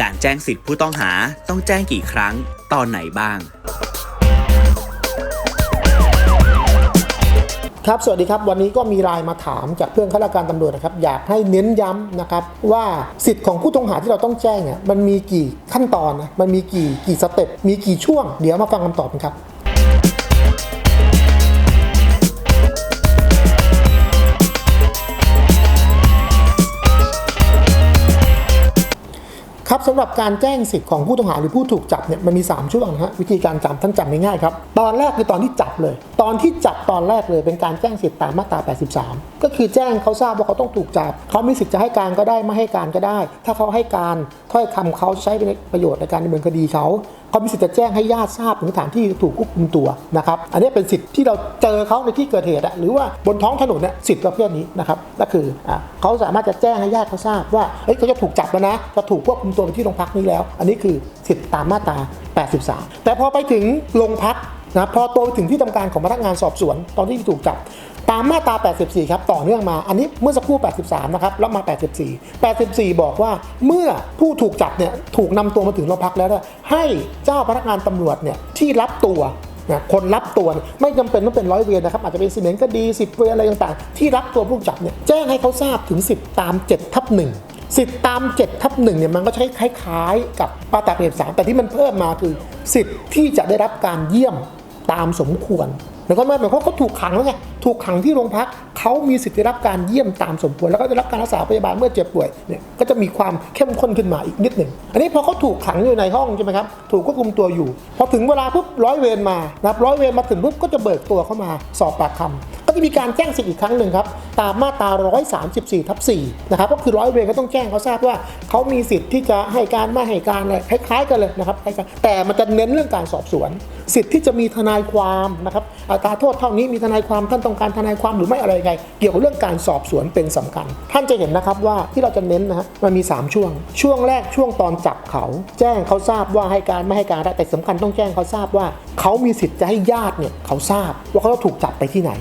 การแจ้งสิทธิผู้ต้องหาต้องแจ้งกี่ครั้ง ตอนไหนบ้าง ครับ สวัสดีครับ วันนี้ก็มีรายมาถามจากเพื่อนข้าราชการตำรวจนะครับ อยากให้เน้นย้ำนะครับ ว่าสิทธิ์ของผู้ต้องหาที่เราต้องแจ้งเนี่ยมันมีกี่ขั้นตอนนะมันมีกี่กี่สเต็ปมีกี่ช่วง เดี๋ยวมาฟังคำตอบกันครับ สำหรับการแจ้งสิทธิ์ของผู้ต้องหาหรือผู้ถูกจับเนี่ยมันมี 3 ช่วงนะฮะวิธีการจำท่านจำง่ายๆครับ ตอนแรกคือตอนที่จับเลย ตอนที่จับตอนแรกเลยเป็นการแจ้งสิทธิ์ตามมาตรา 83 ก็คือแจ้งเขาทราบว่าเขาต้องถูกจับเขามีสิทธิ์จะให้การก็ได้ไม่ให้การก็ได้ ถ้าเขาให้การถ้อยคำเขาใช้เป็นประโยชน์ในการดำเนินคดีเขาเขามีสิทธิ์จะแจ้งให้ญาติทราบถึงสถานที่ถูกควบคุมตัวนะครับอันนี้เป็นสิทธิ์ที่เราเจอเขาในที่เกิดเหตุหรือว่าบนท้องถนนเนี่ยสิทธิ์ประเภทนี้นะครับก็คืออเขาสามารถจะแจ้งให้ญาติเขาทราบว่าเฮ้ยเขาจะถูกจับแล้วนะจะถูกควบคุมตัวไปที่โรงพักนี้แล้ว อันนี้คือสิทธิ์ตามมาตรา 83 แต่พอไปถึงโรงพัก นะพอตัวไปถึงที่ทำการของพนักงานสอบสวนตอนที่ถูกจับ ตามมาตรา 84 ครับ ต่อเนื่องมา อันนี้เมื่อสักครู่ 83 นะครับ แล้วมา 84 84 บอกว่าเมื่อผู้ถูกจับเนี่ยถูกนำตัวมาถึงโรงพักแล้ว ให้เจ้าพนักงานตำรวจเนี่ยที่รับตัวนะคนรับตัวไม่จำเป็นต้องเป็นร้อยเวรนะครับอาจจะเป็นสิเมนก็ดี10เวรอะไรต่างๆ ที่รับตัวผู้จับเนี่ยแจ้งให้เขาทราบถึงสิทธิตาม7ทับ1สิทธิ์ตาม7ทับ1เนี่ยมันก็ใช้คล้ายๆ กับมาตรา83แต่ที่มันเพิ่มมาคือสิทธิ์ที่จะได้รับการเยี่ยม ตามสมควรแล้วามว่าหมายความว่าเขาถูกขังแล้วไงถูกขังที่โรงพักเขามีสิทธิ์ได้รับการเยี่ยมตามสมควร แล้วก็ได้รับการรักษาพยาบาลเมื่อเจ็บป่วยเนี่ยก็จะมีความเข้มข้นขึ้นมาอีกนิดหนึ่งอันนี้พอเขาถูกขังอยู่ในห้องใช่ไหมครับถูกควบคุมตัวอยู่ พอถึงเวลาปุ๊บร้อยเวรมานะรับร้อยเวรมาถึงปุ๊บก็จะเบิกตัวเข้ามาสอบปากคำก็ จะมีการแจ้งสิทธิ์อีกครั้งหนึ่งครับตามมาตรา 134ทับ4นะครับก็คือร้อยเวรก็ต้องแจ้งเขาทราบว่าเขามีสิทธิ์ที่จะให้การไม่ให้การอะไรคล้ายๆกันเลยนะครับคล้ายๆแต่มันจะเน้นเรื่องการสอบสวน สิทธิ์ที่จะมีทนายความนะครับอัตราโทษเท่านี้มีทนายความท่านต้องการทนายความหรือไม่อะไรไง เกี่ยวกับเรื่องการสอบสวนเป็นสำคัญ ท่านจะเห็นนะครับว่าที่เราจะเน้นนะฮะมันมี 3 ช่วง ช่วงแรกช่วงตอนจับเขา แจ้งเขาทราบว่าให้การไม่ให้การได้แต่สำคัญต้องแจ้งเขาทราบว่า เขามีสิทธิ์จะให้ญาติเนี่ยเขาทราบว่าเขาถูกจับไปที่ไหน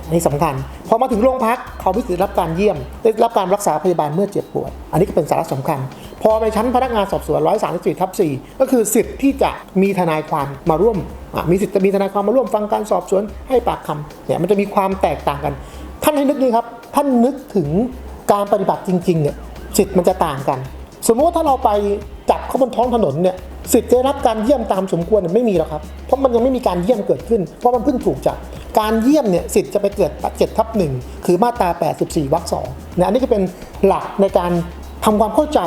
นะอันนี้สำคัญ พอมาถึงโรงพักเขามีสิทธิ์ได้รับการเยี่ยม ได้รับการรักษาพยาบาลเมื่อเจ็บป่วย อันนี้ก็เป็นสาระสำคัญ พอไปชั้นพนักงานสอบสวน134ทับ4ก็คือสิทธิ์ที่จะมีทนายความมาร่วม มีสิทธิ์จะมีทนายความมาร่วมฟังการสอบสวนให้ปากคำเนี่ยมันจะมีความแตกต่างกัน ท่านให้นึกนี่ครับ ท่านนึกถึงการปฏิบัติจริงๆเนี่ยสิทธิ์มันจะต่างกัน สมมติว่าถ้าเราไปจับเขาบนท้องถนนเนี่ย สิทธิ์จะได้รับการเยี่ยมตามสมควรไม่มีหรอกครับ เพราะมันยังไม่มีการเยี่ยมเกิดขึ้น เพราะมันเพิ่งถูกจับ การเยี่ยมเนี่ยสิทธิ์จะไปเกิด7ทับหนึ่งคือมาตรา 84วรรคสองนะอันนี้ก็เป็นหลักในการทำความเข้าใจ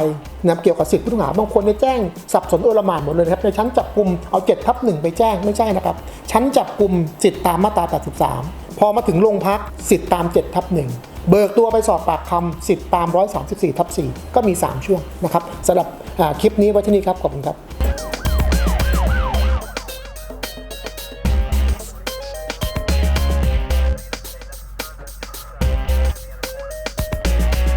นะเกี่ยวกับสิทธิผู้ต้องหาบางคนเนี่ยแจ้งสับสนโอลมานหมดเลยครับในชั้นจับกลุ่มเอา7ทับหนึ่งไปแจ้งไม่ใช่นะครับ ชั้นจับกลุ่มสิทธิตามมาตรา 83 พอมาถึงโรงพักสิทธิตาม7ทับหนึ่งเบิกตัวไปสอบปากคำสิทธิ์ตาม 134ทับ4ก็มี 3 ช่วงนะครับสำหรับคลิปนี้ไว้ที่นี่ครับขอบคุณครับ